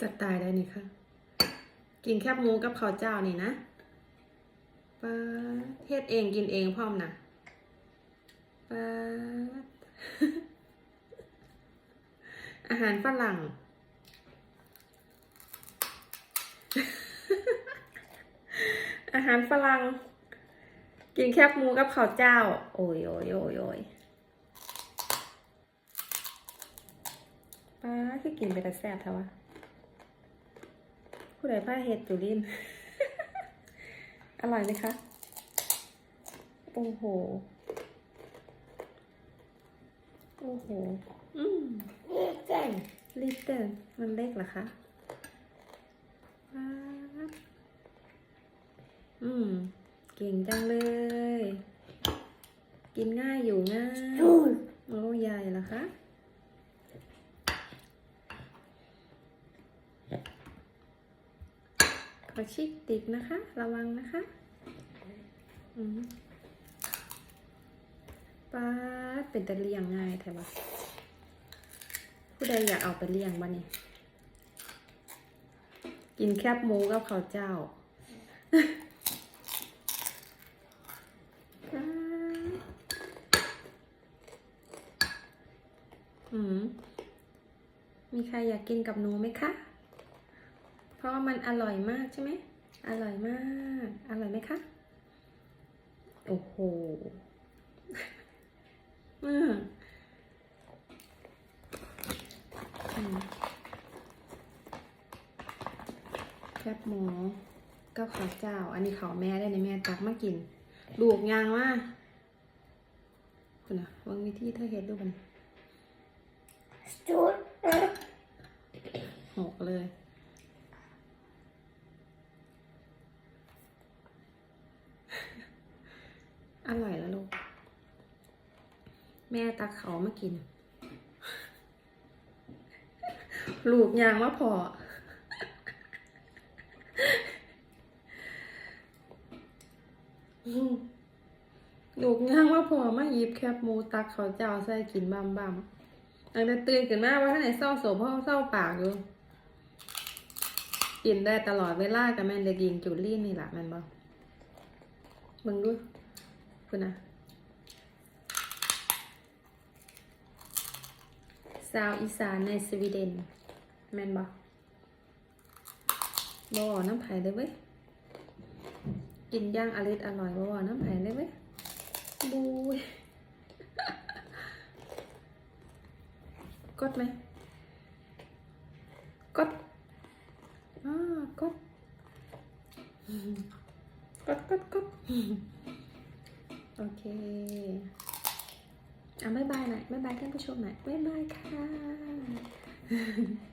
สไตล์ได้นี่ค่ะ กินแคบหมูกับข้าวเจ้านี่นะปาเฮ็ดเองกินเองพร้อมนะปาอาหารฝรั่ง อาหารฝรั่ง กินแคบหมูกับข้าวเจ้า โอ้ยโอ้ยโอ้ยโอ้ยป้าคือกินไปแต่แซ่บเท่าวะ ผู้ใดผ้าเห็ดจุลิน อร่อยไหมคะ โอ้โห โอ้โห อืมเต้นลิตเติ้ลมันเล็กเหรอคะป๊าดอืม เก่งจังเลย กินง่ายอยู่ง่ายดูนโอ้ใหญ่เหรอคะ ขอชิกติกนะคะ ระวังนะคะป้าเป็นตะเลียงง่ายแท้ปะผู้ใดอยากเอาไปเลี้ยงบ้านี่กินแคบหมูกับข้าวเจ้าอืมมีใครอยากกินกับหนูไหมคะ เพราะว่ามันอร่อยมากใช่ไหม อร่อยมาก อร่อยไหมคะ โอ้โหอืมอืมแคบหมูก็ข้าวเจ้า อันนี้ข้าวแม่ได้ในแม่ตักมากิน ลูกยางว่าคุณนะวางวิธีเธอเห็ดดูมันสตูนหกเลย อร่อยแล้วลูก แม่ตักเขามากิน ลูกยางมาพอ ลูกยางว่าพอมาหยิบแคบหมูตักเขาเจ้าใส่กินบ้ามบามตั้งแต่ตื่นขึ้นมาว่าท่านไหนเศร้าโศกเพราะเศร้าปากอยู่กินได้ตลอดเวลากับแม่นเด็กหญิงจุลี่นี่แหละแม่นบ่มึงดูคุณนะ สาวอีสานในสวีเดน แมนบ่บ่น้ำไผ่เลยเว้ย กินย่างอริสอร่อยบ่น้ำไผ่เลยเว้ยบูยกดไหมกดอ่ากดกดกดกดโอเค อะบ๊ายบายหน่อยบ๊ายบายท่านผู้ชมหน่อยบ๊ายบายค่ะ